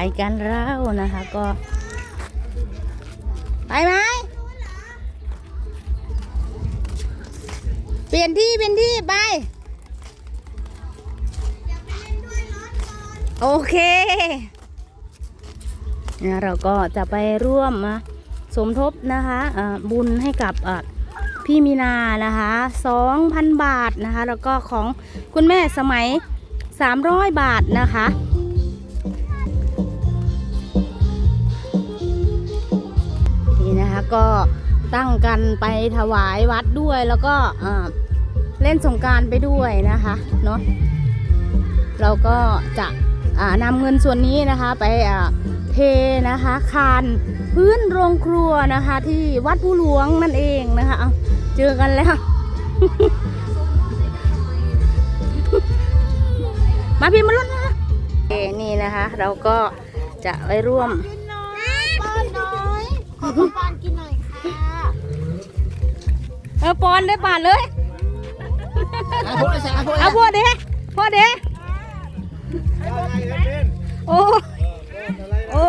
ไปกันแล้วนะคะก็ ไปไหมเปลี่ยนที่เปลี่ยนที่ไปโอเคเนี่ยเราก็จะไปร่วมอะสมทบนะคะบุญให้กับพี่มีนานะคะ2,000บาทนะคะ แล้วก็ของคุณแม่สมัย300บาทนะคะ นะคะก็ตั้งกันไปถวายวัดด้วยแล้วก็เล่นสงการไปด้วยนะคะเนาะเราก็จะนำเงินส่วนนี้นะคะไปเทนะคะคานพื้นโรงครัวนะคะที่วัดผู้หลวงนั่นเองนะคะเจอกันแล้ว มาพี่มาลุ้นนะโอนี่นะคะ เราก็จะไปร่วมป้อนน้อยขอป้อนกินหน่อยค่ะเออปอนได้บาทเลยอาพูดเลยสิอาพูดเอาพ่อเด้พ่อเด้โอ้โอ้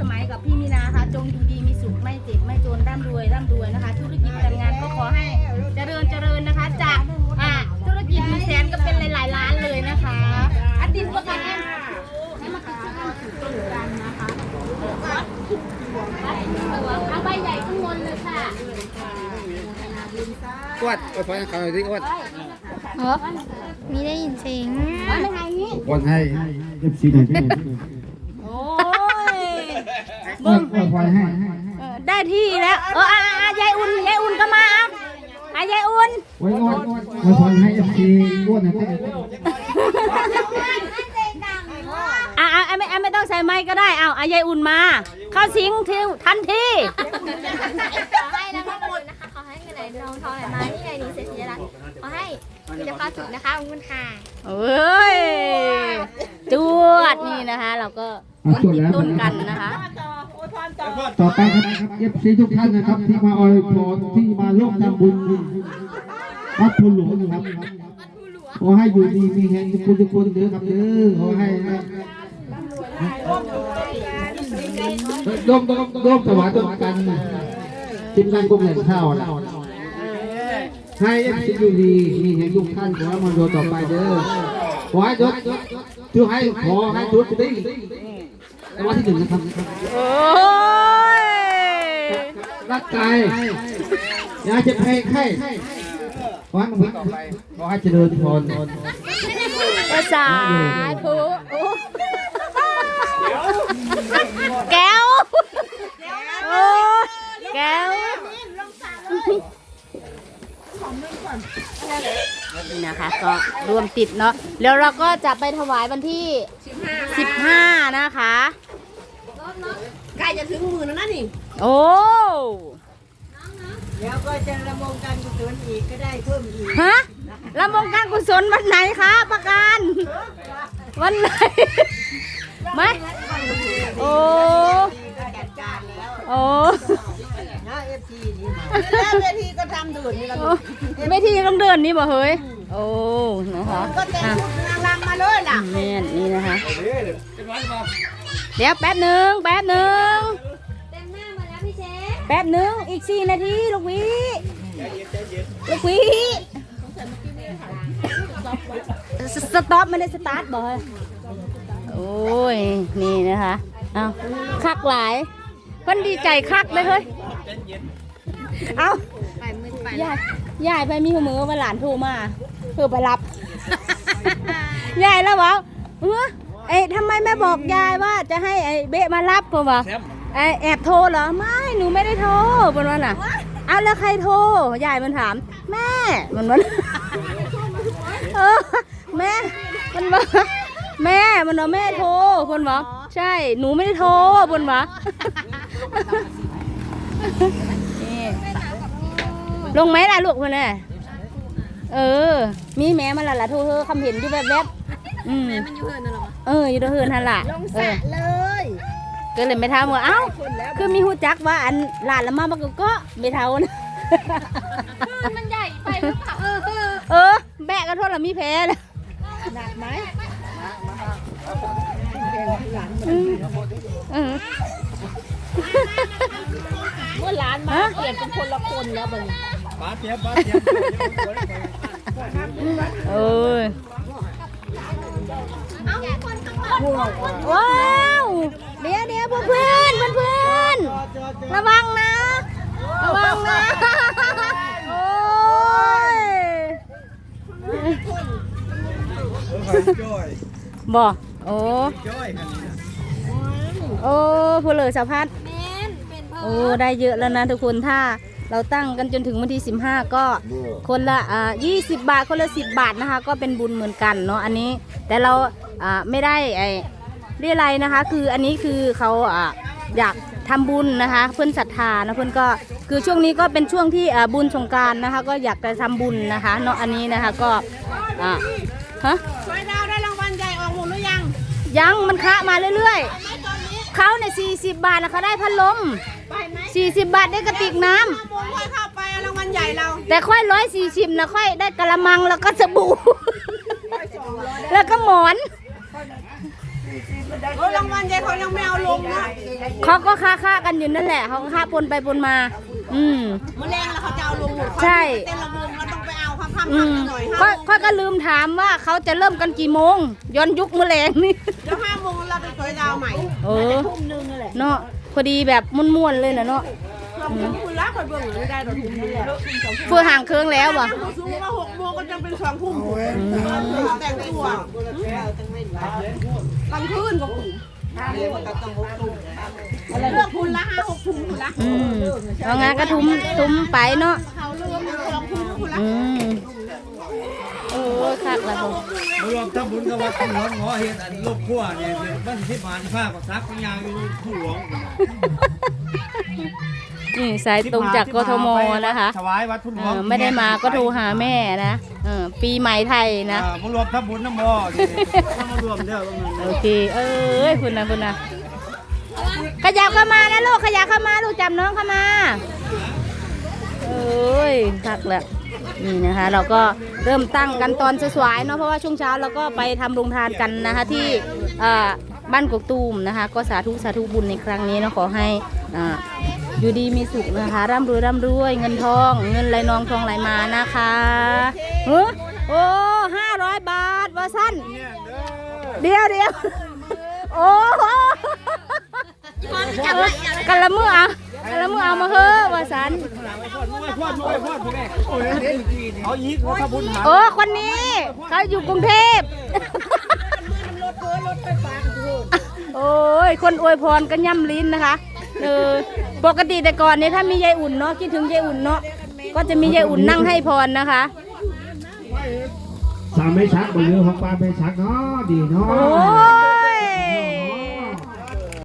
สมัยกับพี่มีนาค่ะ จงอยู่ดีมีสุขไม่เจ็บไม่จนร่ำรวยร่ำรวยนะคะ ธุรกิจการงานก็ขอให้เจริญเจริญนะคะจากอ่าธุรกิจมีแสนก็เป็นหลายๆล้านเลยนะคะอัดดินประกันให้มาคิดช่วยกันถือต้นกันนะคะเอาใบใหญ่ข้างบนเลยค่ะกวดกวดพอเขาที่กวดเออมีได้ยินเสียงไม่ทางนี้กวดให้เอฟซีหน่อยพี่โอ้ย กวดกวดพอให้เออได้ที่แล้วเอออะอะยายอุ่นยายอุ่นก็มาอะอะยายอุ่น ไว้กวดกวดพอให้เอฟซีกวดนะพี่อะอะอะไม่อะไม่ต้องใส่ไม้ก็ได้เอาอะยายอุ่นมา เข้าสิงทิวทันทีขอให้แล้วก็บุญนะคะขอให้เงินไหลทองทองไหลมานี่ไงนี่เศรษฐีรักขอให้มีแต่ความสุขนะคะขอบคุณค่ะเอ้ยจวดนี่นะคะ เราก็เอาจวดแล้วต้นกันนะคะ ต่อ ต่อไปนะครับเอฟซีทุกท่านนะครับ ที่มาอวยพรที่มาร่วมทำบุญวัดพูหลวงนะครับขอให้อยู่ดีมีแห่งทุกคนทุกคนเด้อครับเด้อขอให้ร่วมร่วมร่วมถวายต้นกันทีมงานกรมแหล่งข้าวนะให้เอฟซีอยู่ดีมีแห่งทุกท่านขอให้มันโดต่อไปเด้อขอให้ยศช่วยให้ขอให้ยศดี ในวันที่หนึ่งนะครับโอ้ยรักกายอย่าเจ็บแพ้ไข้ขอให้มันต่อไปขอให้เจริญพรภาษาธุโอ้แก้วโอ้แก้วนี่นะคะก็รวมติดเนาะแล้วเราก็จะไปถวายวันที่ 15 นะคะใก ล้จะถึงมือแล้วนะนี่โอ้แล้วก็จะระมงการกุศลอีกก็ได้เพิ่มอีกฮะลำวงการกุศลวันไหนคะประกันวันไหนไหมโอ้จัดการแล้วโอ้นะเอฟซีนี่แล้วเวทีก็ทำดื่นนี่ละโอ้ไม่ที่ต้องเดินนี่บ่เฮ้ยโอ้นะคะก็แต่งอะชุดนางรำมาเลยล่ะแม่นนี่นะคะ เดี๋ยวแป๊บหนึ่งแป๊บหนึ่งเต็มหน้ามาแล้วพี่เชฟแป๊บหนึ่งอีกสี่นาทีลูกวีลูกวีสต็อปไม่ได้สตาร์ทบ่เฮ้ยโอ้ยนี่นะคะเอาคักหลายเพิ่นดีใจคักเลยเฮ้ยเอาไปมือไปยายยายไปมีหัวมือว่าหลานโทรมาเพื่อไปรับยายแล้วบอกเออ ไอ้ทำไมแม่บอกยายว่าจะให้ไอ้เบะมารับผมว่าไอ้แอบโทรเหรอ ไม่หนูไม่ได้โทรบนวันน่ะเอาแล้วใครโทรยายมันถาม แม่มันวันเออแม่มันบอกแม่มันเอาแม่โทรคนบอกใช่หนูไม่ได้โทรบนวะนี่ลงไหมล่ะลูกคนน่ะเออ มีแม่มาและล่ะโทรเธอคำเห็นอยู่แบบแบบๆอืมมันอยู่เหินน่ะ เหรอเอออยู่เด้อเฮือนหั่นล่ะลงเอสระอเลยก็เลยไม่ทำว่าเอ้า คนแล้วคือมีหูจักว่าอันหลานละมาบักก็ไม่เท่านะมันใหญ่ไปหรือเปล่าเออเออเออ แบกกระโทษละมีแพ้นะหนักไหมเออเมื่อหลานมาเปลี่ยนเป็นคนละคนแล้วบังป้าเทียบป้าเทียบเออ ว้าวเดี๋ยวเดี๋ยวเพื่อนเพื่อนเพื่อนระวังนะ ระวังนะโอ้ยจ้อยบอกโอ้จ้อยคันนี้นะโอ้ผู้เหลือสะพัดแมนเป็นเพิ่โอ้ได้เยอะแล้วนะทุกคนถ้าเราตั้งกันจนถึงวันที่ 15 ก็คนละอ่า20 บาทคนละ 10 บาทนะคะ ก็เป็นบุญเหมือนกันเนาะอันนี้ แต่เรา อ่าไม่ได้ไอ้เรียอะไรยนะคะ คืออันนี้คือเขาอ่าอยากทำบุญนะคะ เพื่อนศรัทธานะเพื่อนก็คือช่วงนี้ก็เป็นช่วงที่อ่าบุญสงกรารนะคะ ก็อยากจะทำบุญนะคะเนาะอันนี้นะคะก็อ่าฮะช่วยดาวได้รางวัลใหญ่ออกหมดหรือยัง ยังมันคะมาเรื่อยๆเขาเนี่ย40 บาทนะเขาได้พัดลมไปไหม40 บาทได้กระติกน้ำห้าโมงค่อยเข้าไปเอารางวัลใหญ่เราแต่ค่อยร้อยสี่สิบนะค่อยได้กระมังแล้วก็สบู่แล้วก็หมอน โอ้รางวัลใหญ่เขายังไม่เอาลงนะเขาก็ค้าค้ากันอยู่นั่นแหละเขาก็ค้าปนไปปนมา อืมมอแรงแล้วเขาจะเอาลงหมดใช่ เต้นระวงเราต้องไปเอาค่ำๆอืมหน่อยค่ห้าอยโมงค่อยก็ลืมถามว่าเขาจะเริ่มกันกี่โมง ย้อนยุคเมื่อแรงนี่เดี๋ยวห้าโมงเราไปช่วยดาวใหม่ เออทุ่มหนึงนั่นแหละเนาะพอดีแบบม่วนๆเลยนะเนาะ เราคุ้มคุณรักคอยเบิ่งหรือได้ดอกทุ่มหนึงแหละเพื่อห่างเครื่องแล้ววะเขาสู้ว่าหกโมงก็จะเป็นสองทุ่มแต่งตัวกลางคืนก็คุ้มเลือกคุณละห้าหกทุ่มคุณละอืมเอางั้นก็ทุ้มทุ้มไปเนาะ เขาเลือกสองทุ่มคุณละอืมโอ้ยคักแล้วผมรวมทั้งบุญกับวัดหลวงหอเห็นอันลูกขั้วเนี่ยบ้านที่ผ่านผ้ากับซักยางอยู่ผู้หลวง นี่สายตรงจากกทมนะคะถวายวัดพุทธหลเอวงอไม่ได้มาก็โทรหาแม่นะเออปีใหม่ไทยนะอ่ามารวมทั้งบุญน้ำมอมารวมเด้อโอเคเอ้ยคุณนะคุณนะขยับเข้ามานะลูกขยับเข้ามาลูกจับน้องเข้ามาเอ้ยคักแล้วนี่นะคะ เราก็เริ่มตั้งกันตอนสวยๆเนาะเพราะว่าช่วงเช้าเราก็ไปทำโรงทานกันนะคะที่เอ่อบ้านกกตูมนะคะ ก็สาธุสาธุบุญในครั้งนี้เนาะขอให้ อยู่ดีมีสุขนะคะร่ำรวยร่ำรวยเงินทอง เงินไหลนองทองไหลมานะคะเฮ้อโอ้ห้าร้อยบาทว่าสั้นเดียวเดียวโอ้กันละมือเอากันละมือเอามาเฮ้อว่าสันพ่อพ่อพ่อพ่อแม่เขาอีกเขาบุญหาโอ้คนนี้เขาอยู่กรุงเทพโอ้ยคนอวยพรก็ย่ำลิ้นนะคะ เออปกติแต่ก่อนเนี่ยถ้ามียายอุ่นเนาะคิดถึงยายอุ่นเนาะก็จะมียายอุ่นนั่งให้พรนะคะสามไม่ชักบนเรือของปลาไม่ชักเนาะดีเนาะโอ้ย